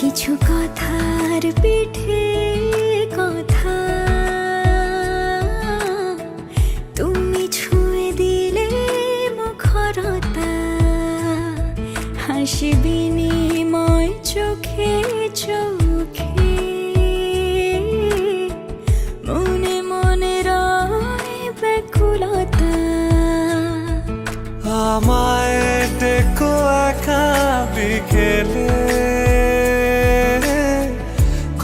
কিছু কথার পিঠে কথা। তুমি ছুঁয়ে দিলে মুখরতা, হাসি চোখে চোখে। মনে মনে রয় ব্যাকুলতা। আমায় দেখো একা বিকেলে।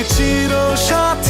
তুমি চির সাথী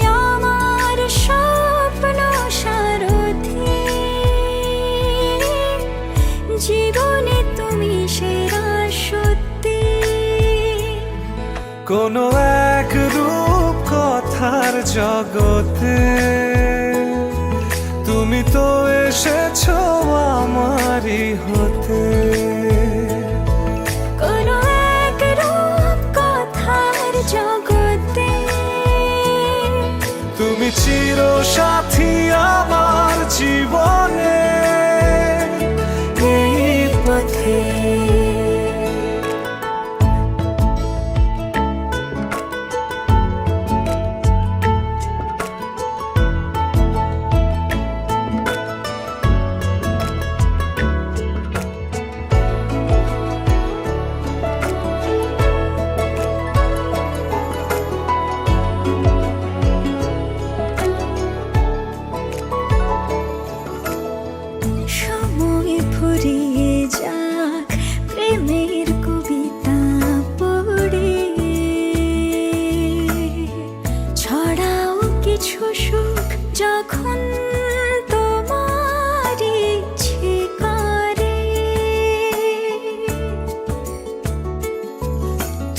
কোনো এক রূপ কথার জগতে। তুমি তো এসেছ আমারই হতে। কোনো এক রূপ কথার জগতে। তুমি চির সাথী আমার জীবনে।